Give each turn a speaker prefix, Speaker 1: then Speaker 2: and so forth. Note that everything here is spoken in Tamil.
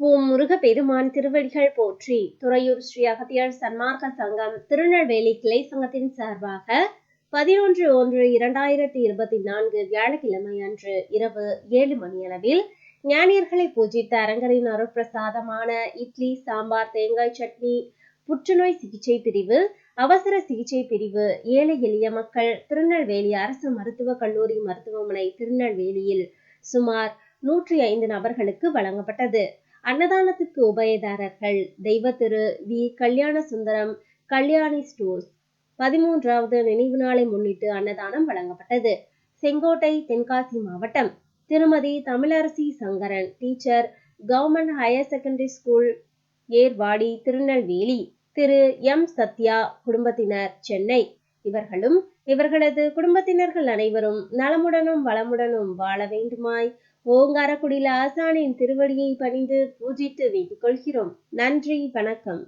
Speaker 1: ஓம் முருக பெருமான் திருவடிகள் போற்றி. துறையூர் ஸ்ரீ அகத்தியர் சன்மார்க்க சங்கம் திருநெல்வேலி கிளை சங்கத்தின் சார்பாக பதினொன்று ஒன்று இரண்டாயிரத்தி இருபத்தி நான்கு வியாழக்கிழமை அன்று இரவு ஏழு மணியளவில் ஞானியர்களை பூஜித்த அரங்கரின் அருட்பிரசாதமான இட்லி சாம்பார் தேங்காய் சட்னி புற்றுநோய் சிகிச்சை பிரிவு அவசர சிகிச்சை பிரிவு ஏழை எளிய மக்கள் திருநெல்வேலி அரசு மருத்துவக் கல்லூரி மருத்துவமனை திருநெல்வேலியில் சுமார் நூற்றி ஐந்து நபர்களுக்கு வழங்கப்பட்டது. அன்னதானத்துக்கு உபயதாரர்கள் தெய்வ திரு வி. கல்யாண சுந்தரம் கல்யாணி ஸ்டோர்ஸ் பதிமூன்றாவது நினைவு நாளை முன்னிட்டு அன்னதானம் வழங்கப்பட்டது. செங்கோட்டை தென்காசி மாவட்டம் Thirumathi Tamilarasi Sankaran teacher government higher secondary school Ervadi Tirunelveli Thiru. M. Sathya குடும்பத்தினர் சென்னை இவர்களும் இவர்களது குடும்பத்தினர்கள் அனைவரும் நலமுடனும் வளமுடனும் வாழ வேண்டுமாய் ஓங்காரக்குடியில் ஆசானின் திருவடியை பணிந்து பூஜித்து வைத்துக் கொள்கிறோம். நன்றி வணக்கம்.